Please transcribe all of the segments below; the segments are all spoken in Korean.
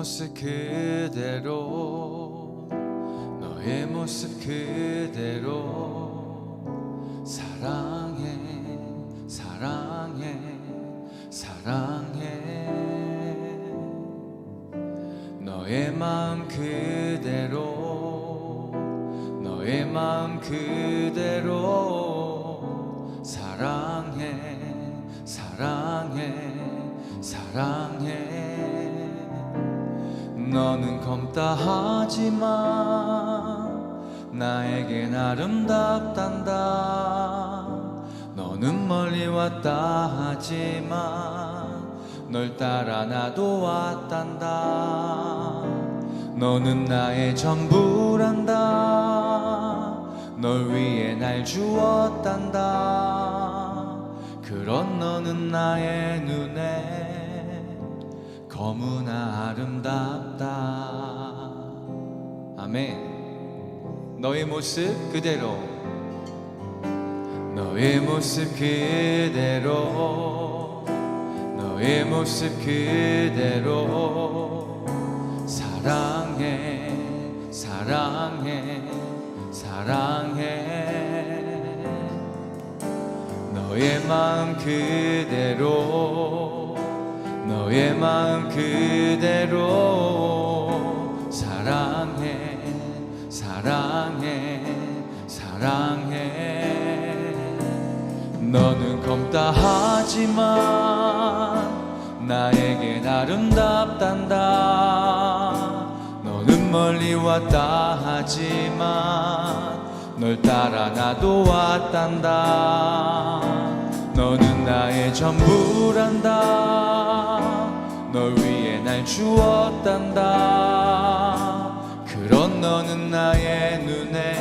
모습 그대로 너의 모습 그대로. 사랑해 사랑해 사랑해. 너의 마음 그대로 너의 마음 그대로. 사랑해 사랑해 사랑해 너는 검다 하지만 나에겐 아름답단다. 너는 멀리 왔다 하지만 널 따라 나도 왔단다. 너는 나의 전부란다. 널 위해 날 주었단다. 그런 너는 나의 눈에 너무나 아름답다. 아멘. 너의 모습 그대로. 너의 모습 그대로. 너의 모습 그대로. 사랑해 사랑해 사랑해. 너의 마음 그대로 너의 마음 그대로 사랑해 사랑해 사랑해. 너는 검다 하지만 나에겐 아름답단다. 너는 멀리 왔다 하지만 널 따라 나도 왔단다. 너는 나의 전부란다 널 위해 날 주었단다. 그런 너는 나의 눈에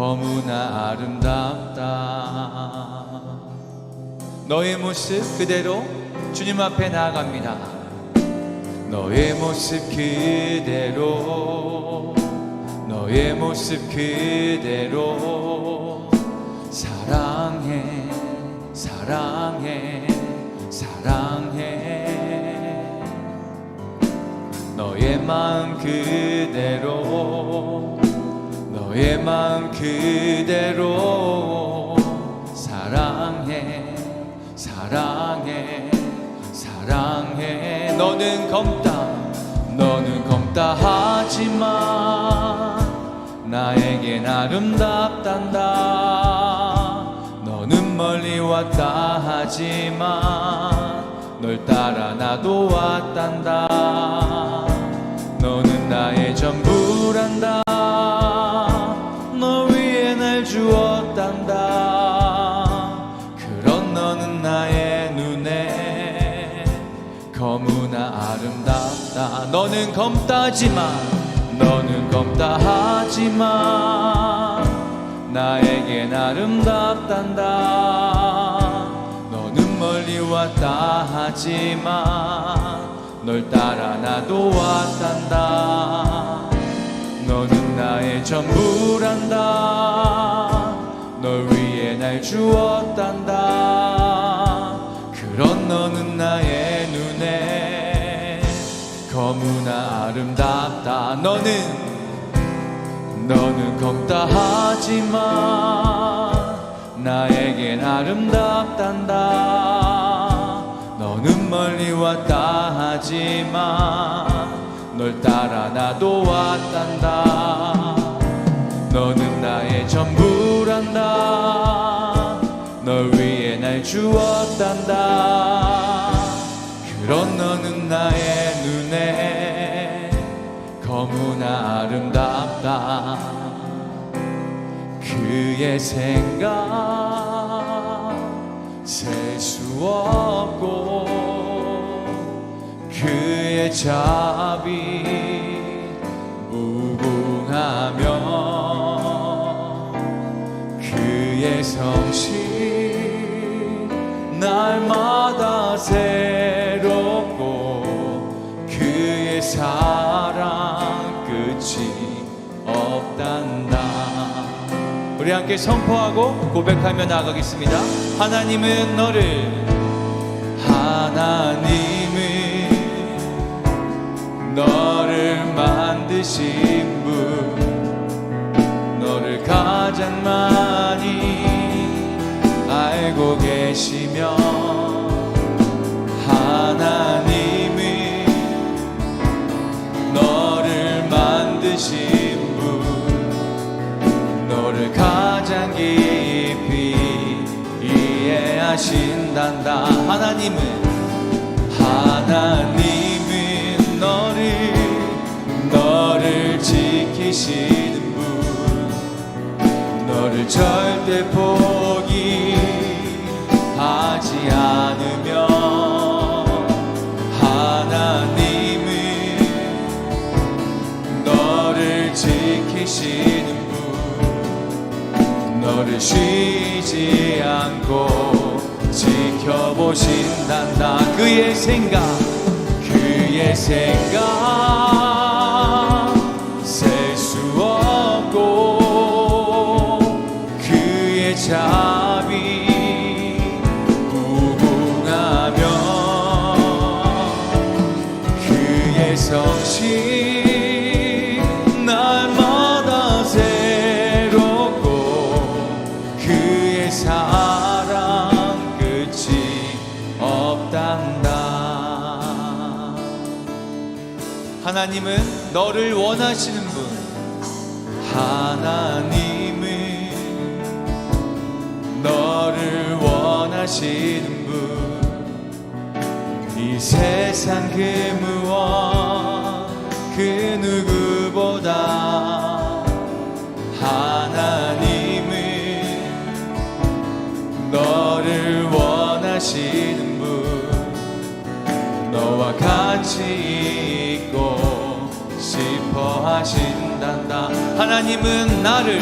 너무나 아름답다. 너의 모습 그대로 주님 앞에 나아갑니다. 너의 모습 그대로 너의 모습 그대로 사랑해 사랑해 마음 그대로 너의 마음 그대로 사랑해 사랑해 사랑해. 너는 검다 너는 검다. 하지만 나에겐 아름답단다. 너는 멀리 왔다. 하지만 널 따라 나도 왔단다 너는 검다지만 너는 검다 하지만 나에겐 아름답단다. 너는 멀리 왔다 하지만 널 따라 나도 왔단다. 너는 나의 전부란다. 널 위해 날 주었단다 너는 너는 검다 하지만 나에겐 아름답단다. 너는 멀리 왔다 하지만 널 따라 나도 왔단다. 너는 나의 전부란다. 널 위해 날 주었단다. 그런 너는 나의 눈에 너무나 아름답다. 그의 생각 셀 수 없고 그의 자비 무궁하며 그의 성실 우리 함께 선포하고 고백하며 나아가겠습니다. 하나님은 너를 하나님은 너를 만드신 분 너를 가장 많이 알고 계시며 이해하신단다 하나님은 하나님은 너를 너를 지키시는 분. 너를 절대 포기하지 않으며 하나님은 너를 지키시는 분. 너를 쉬지 않고 지켜보신단다. 그의 생각 그의 생각. 셀 수 없고 그의 자비 무궁하며 그의 성실 하나님은 너를 원하시는 분. 하나님은 너를 원하시는 분. 이 세상 그 무엇 그 누구보다 하나님은 너를 원하시는 분. 너와 같이 싶어 하신단다. 하나님은 나를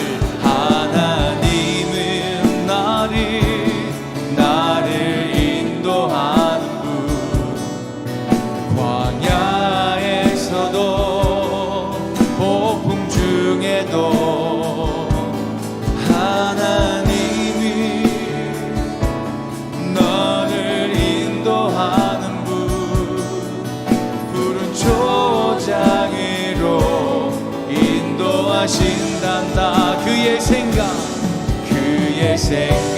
하신단다. 그의 생각 그의 생각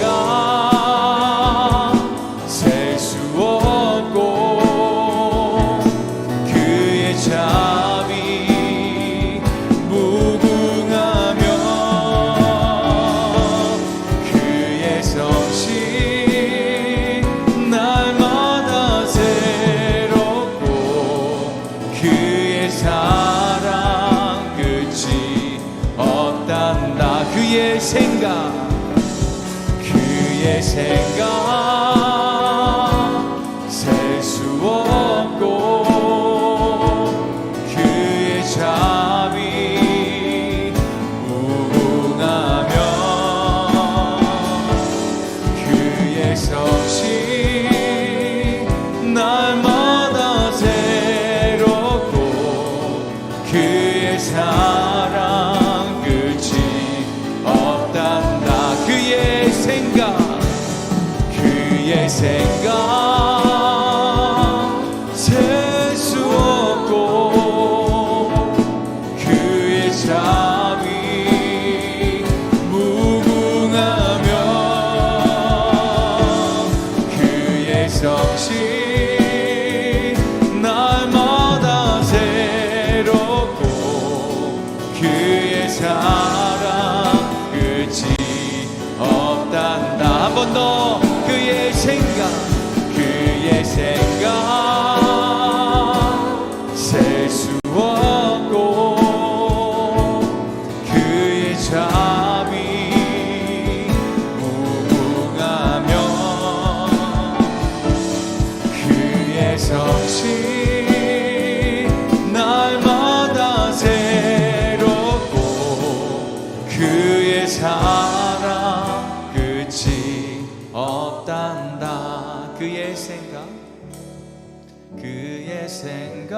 생각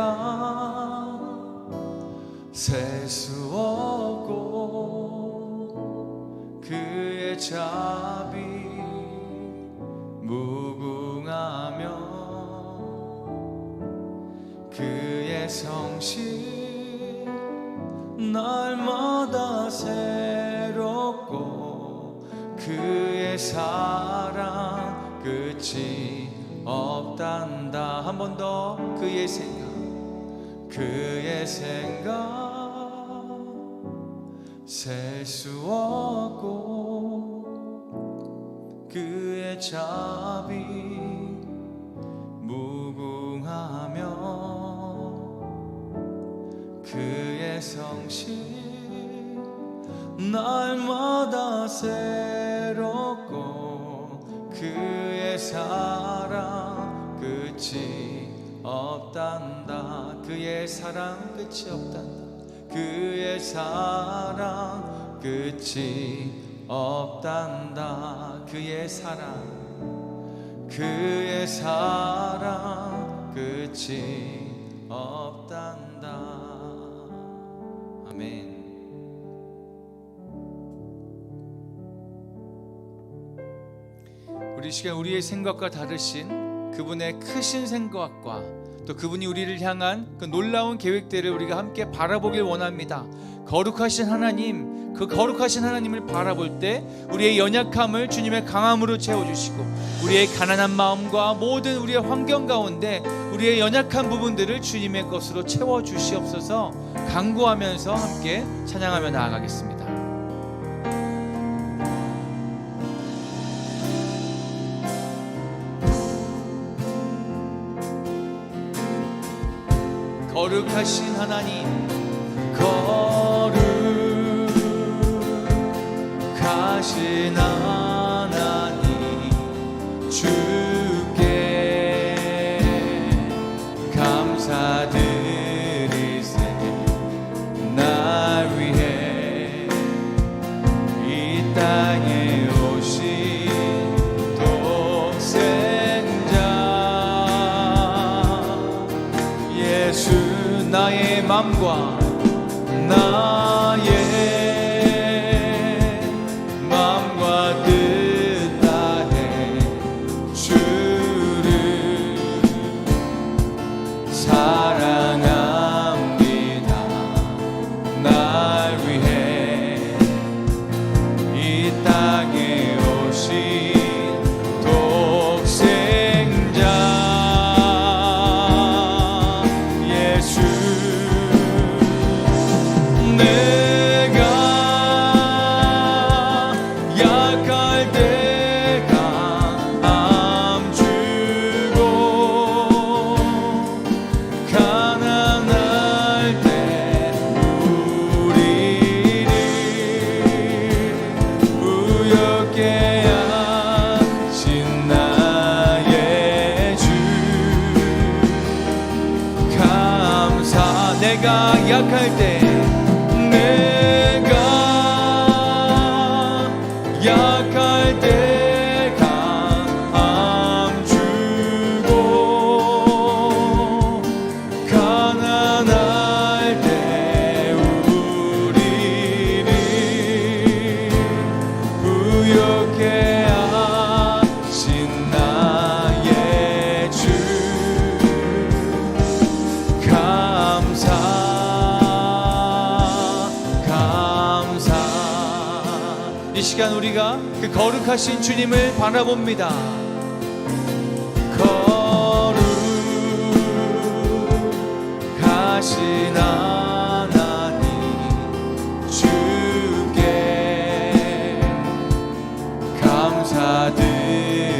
셀 수 없고 그의 자비 무궁하며 그의 성실 날마다 새롭고 그의 사랑 끝이 없단다. 한 번 더. 그의 생각. 그의 생각. 셀 수 없고 그의 자비 무궁하며 그의 성실 날마다 새롭고 그의 사랑 끝이 없단다. 그의 사랑 끝이 없단다. 그의 사랑 끝이 없단다. 그의 사랑 그의 사랑 끝이 없단다. 아멘 우리 이 시간 우리의 생각과 다르신 그분의 크신 생각과 또 그분이 우리를 향한 그 놀라운 계획들을 우리가 함께 바라보길 원합니다. 거룩하신 하나님, 그 거룩하신 하나님을 바라볼 때 우리의 연약함을 주님의 강함으로 채워주시고 우리의 가난한 마음과 모든 우리의 환경 가운데 우리의 연약한 부분들을 주님의 것으로 채워주시옵소서 간구하면서 함께 찬양하며 나아가겠습니다. 거룩하신 하나님 거룩하신 하나님 나의 맘과 나의 시간 우리가 그 거룩하신 주님을 바라봅니다. 거룩하신 하나님 주께 감사드리세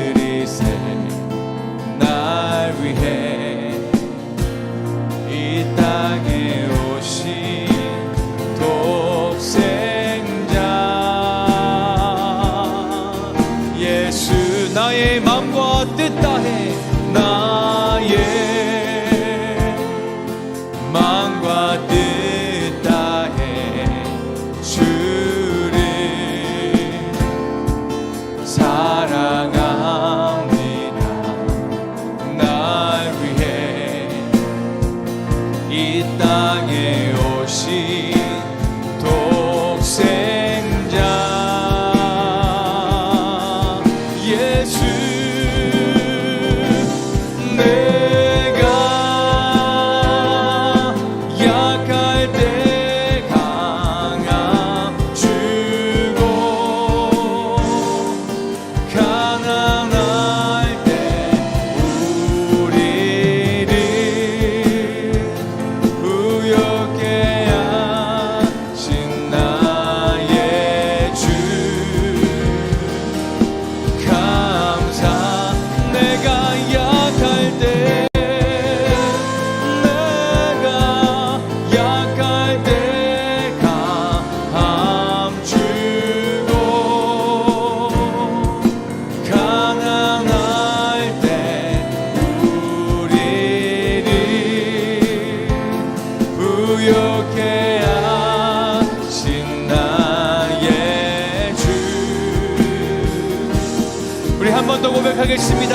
고백하겠습니다.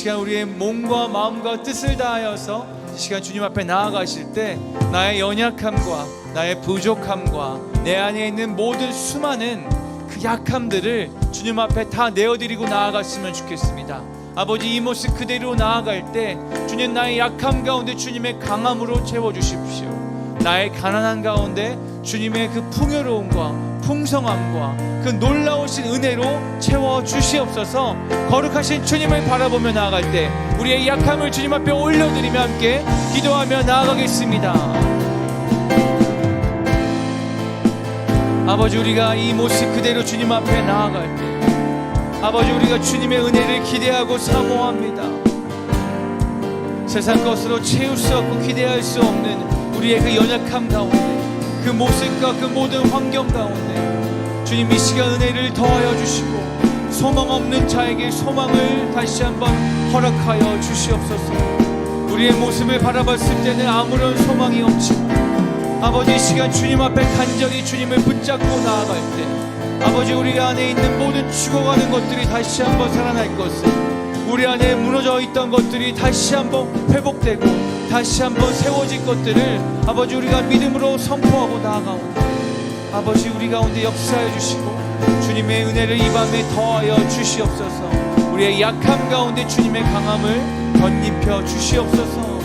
시간 우리의 몸과 마음과 뜻을 다하여서 이 시간 주님 앞에 나아가실 때 나의 연약함과 나의 부족함과 내 안에 있는 모든 수많은 그 약함들을 주님 앞에 다 내어드리고 나아갔으면 좋겠습니다. 아버지 이 모습 그대로 나아갈 때 주님 나의 약함 가운데 주님의 강함으로 채워주십시오 나의 가난한 가운데 주님의 그 풍요로움과 풍성함과 그 놀라우신 은혜로 채워 주시옵소서. 거룩하신 주님을 바라보며 나아갈 때 우리의 약함을 주님 앞에 올려드리며 함께 기도하며 나아가겠습니다. 아버지 우리가 이 모습 그대로 주님 앞에 나아갈 때 아버지 우리가 주님의 은혜를 기대하고 사모합니다. 세상 것으로 채울 수 없고 기대할 수 없는 우리의 그 연약함 가운데 그 모습과 그 모든 환경 가운데 주님 이 시간 은혜를 더하여 주시고 소망 없는 자에게 소망을 다시 한번 허락하여 주시옵소서. 우리의 모습을 바라봤을 때는 아무런 소망이 없지만 아버지 이 시간 주님 앞에 간절히 주님을 붙잡고 나아갈 때 아버지 우리 안에 있는 모든 죽어가는 것들이 다시 한번 살아날 것을 우리 안에 무너져 있던 것들이 다시 한번 회복되고 다시 한번 세워질 것들을 아버지 우리가 믿음으로 선포하고 나아가오니 아버지 우리 가운데 역사해 주시고 주님의 은혜를 이 밤에 더하여 주시옵소서. 우리의 약함 가운데 주님의 강함을 덧입혀 주시옵소서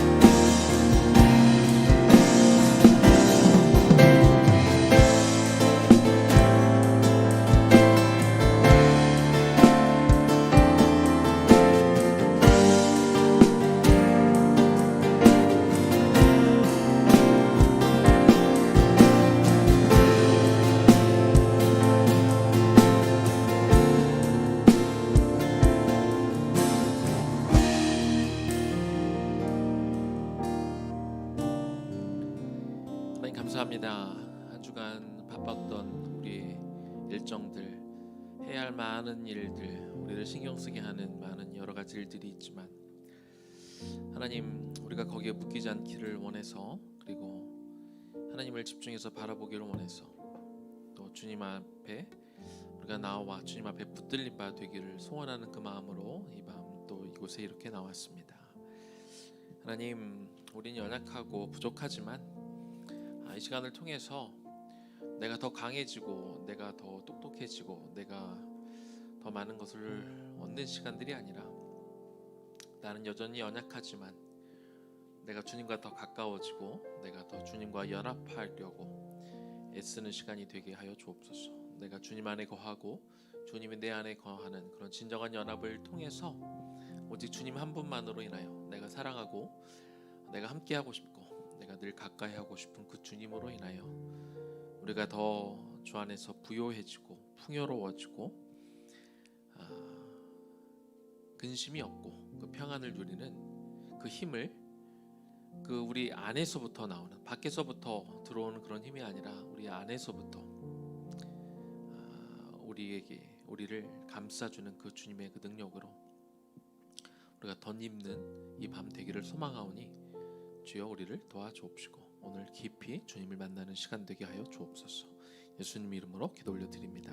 가지 일들이 있지만 하나님 우리가 거기에 묶이지 않기를 원해서 그리고 하나님을 집중해서 바라보기를 원해서 또 주님 앞에 우리가 나와 주님 앞에 붙들린 바 되기를 소원하는 그 마음으로 이 밤 또 이곳에 이렇게 나왔습니다. 하나님, 우리는 연약하고 부족하지만 아, 이 시간을 통해서 내가 더 강해지고 내가 더 똑똑해지고 내가 더 많은 것을 얻는 시간들이 아니라 나는 여전히 연약하지만 내가 주님과 더 가까워지고 내가 더 주님과 연합하려고 애쓰는 시간이 되게 하여 주옵소서. 내가 주님 안에 거하고 주님이 내 안에 거하는 그런 진정한 연합을 통해서 오직 주님 한 분만으로 인하여 내가 사랑하고 내가 함께하고 싶고 내가 늘 가까이 하고 싶은 그 주님으로 인하여 우리가 더 주 안에서 부요해지고 풍요로워지고 아, 근심이 없고 그 평안을 누리는 그 힘을 그 우리 안에서부터 나오는 밖에서부터 들어오는 그런 힘이 아니라 우리 안에서부터 아, 우리에게 우리를 감싸주는 그 주님의 그 능력으로 우리가 덧입는 이 밤 되기를 소망하오니 주여 우리를 도와주옵시고 오늘 깊이 주님을 만나는 시간 되게 하여 주옵소서. 예수님 이름으로 기도 올려드립니다.